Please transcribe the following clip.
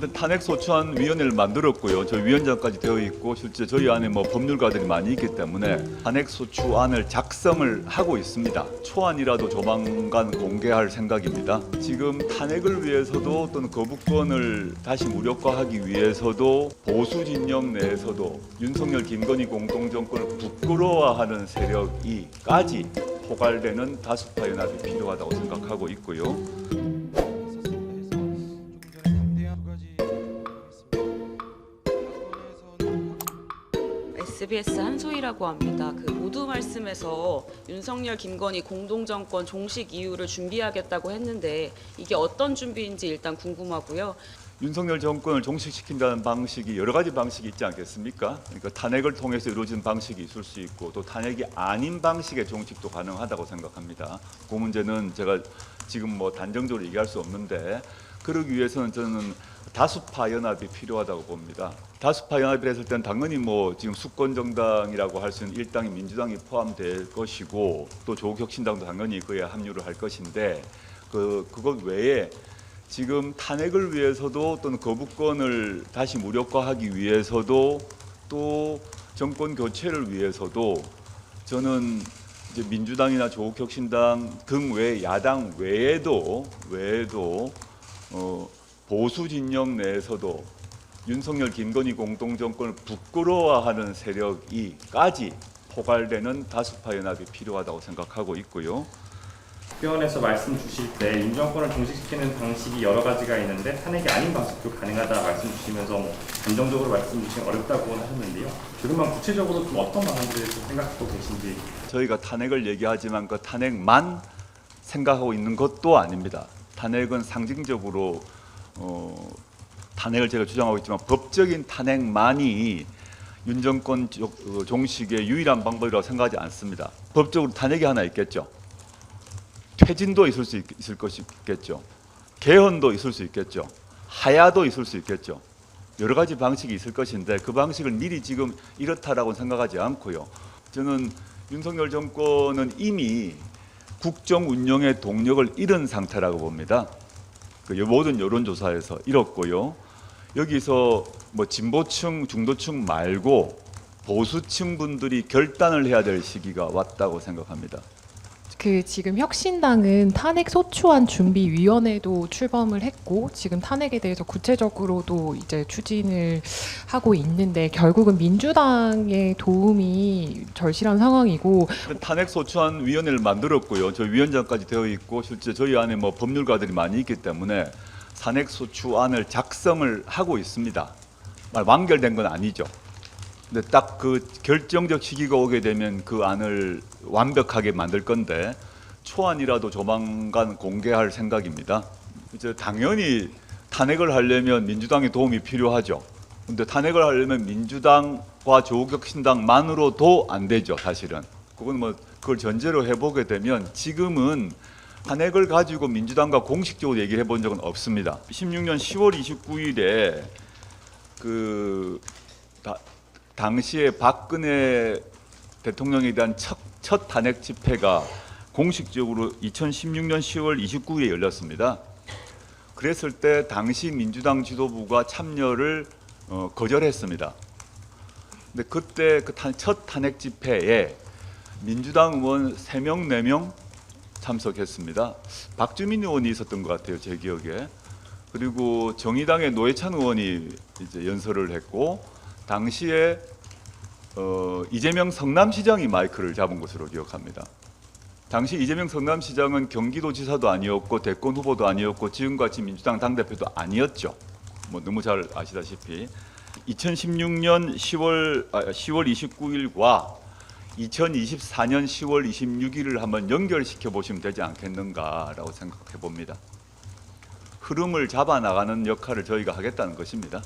근데 탄핵 소추안 위원회를 만들었고요. 저희 위원장까지 되어 있고 실제 저희 안에 뭐 법률가들이 많이 있기 때문에 탄핵 소추안을 작성을 하고 있습니다. 초안이라도 조만간 공개할 생각입니다. 지금 탄핵을 위해서도 또는 거부권을 다시 무력화하기 위해서도 보수 진영 내에서도 윤석열 김건희 공동 정권을 부끄러워하는 세력이까지 포괄되는 다수파 연합이 필요하다고 생각하고 있고요. SBS 한소희라고 합니다. 그 모두 말씀에서 윤석열 김건희 공동정권 종식 이후를 준비하겠다고 했는데 이게 어떤 준비인지 일단 궁금하고요. 윤석열 정권을 종식시킨다는 방식이 여러 가지 방식이 있지 않겠습니까? 그러니까 탄핵을 통해서 이루어진 방식이 있을 수 있고 또 탄핵이 아닌 방식의 종식도 가능하다고 생각합니다. 그 문제는 제가 지금 뭐 단정적으로 얘기할 수 없는데 그러기 위해서는 저는 다수파 연합이 필요하다고 봅니다. 다수파 연합이 했을 때는 당연히 뭐 지금 수권 정당이라고 할 수 있는 일당이 민주당이 포함될 것이고 또 조국혁신당도 당연히 그에 합류를 할 것인데 그 그것 외에 지금 탄핵을 위해서도 또는 거부권을 다시 무력화하기 위해서도 또 정권 교체를 위해서도 저는 이제 민주당이나 조국혁신당 등 외 야당 외에도 외에도 어, 보수 진영 내에서도 윤석열 김건희 공동 정권을 부끄러워하는 세력이까지 포괄되는 다수파 연합이 필요하다고 생각하고 있고요. 국회의원에서 말씀 주실 때 윤정권을 종식시키는 방식이 여러 가지가 있는데 탄핵이 아닌 방식도 가능하다 말씀 주시면서 뭐 감정적으로 말씀 주시면 어렵다고 하셨는데요. 조금만 구체적으로 좀 어떤 방안들을 좀 생각하고 계신지 저희가 탄핵을 얘기하지만 그 탄핵만 생각하고 있는 것도 아닙니다. 탄핵은 상징적으로 어, 탄핵을 제가 주장하고 있지만 법적인 탄핵만이 윤 정권 조- 어, 종식의 유일한 방법이라고 생각하지 않습니다. 법적으로 탄핵이 하나 있겠죠. 퇴진도 있을 수 있, 있을 것이겠죠. 개헌도 있을 수 있겠죠. 하야도 있을 수 있겠죠. 여러 가지 방식이 있을 것인데 그 방식을 미리 지금 이렇다라고 생각하지 않고요. 저는 윤석열 정권은 이미 국정 운영의 동력을 잃은 상태라고 봅니다. 그 모든 여론조사에서 잃었고요. 여기서 뭐 진보층, 중도층 말고 보수층 분들이 결단을 해야 될 시기가 왔다고 생각합니다. 그 지금 혁신당은 탄핵 소추안 준비 위원회도 출범을 했고 지금 탄핵에 대해서 구체적으로도 이제 추진을 하고 있는데 결국은 민주당의 도움이 절실한 상황이고 탄핵 소추안 위원회를 만들었고요. 저희 위원장까지 되어 있고 실제 저희 안에 뭐 법률가들이 많이 있기 때문에 탄핵 소추안을 작성을 하고 있습니다. 말 완결된 건 아니죠. 근데 딱 그 결정적 시기가 오게 되면 그 안을 완벽하게 만들 건데 초안이라도 조만간 공개할 생각입니다. 이제 당연히 탄핵을 하려면 민주당의 도움이 필요하죠. 근데 탄핵을 하려면 민주당과 조국혁신당만으로도 안 되죠, 사실은. 그건 뭐 그걸 전제로 해보게 되면 지금은 탄핵을 가지고 민주당과 공식적으로 얘기를 해본 적은 없습니다. 16년 10월 29일에 그 다- 당시에 박근혜 대통령에 대한 첫, 첫 탄핵 집회가 공식적으로 2016년 10월 29일에 열렸습니다. 그랬을 때 당시 민주당 지도부가 참여를 어, 거절했습니다. 근데 그때 그 첫 탄핵 집회에 민주당 의원 3명, 4명 참석했습니다. 박주민 의원이 있었던 것 같아요, 제 기억에. 그리고 정의당의 노회찬 의원이 이제 연설을 했고 당시에 어, 이재명 성남시장이 마이크를 잡은 것으로 기억합니다. 당시 이재명 성남시장은 경기도지사도 아니었고 대권 후보도 아니었고 지금같이 민주당 당대표도 아니었죠. 뭐 너무 잘 아시다시피 2016년 10월 아, 10월 29일과 2024년 10월 26일을 한번 연결시켜 보시면 되지 않겠는가라고 생각해 봅니다. 흐름을 잡아 나가는 역할을 저희가 하겠다는 것입니다.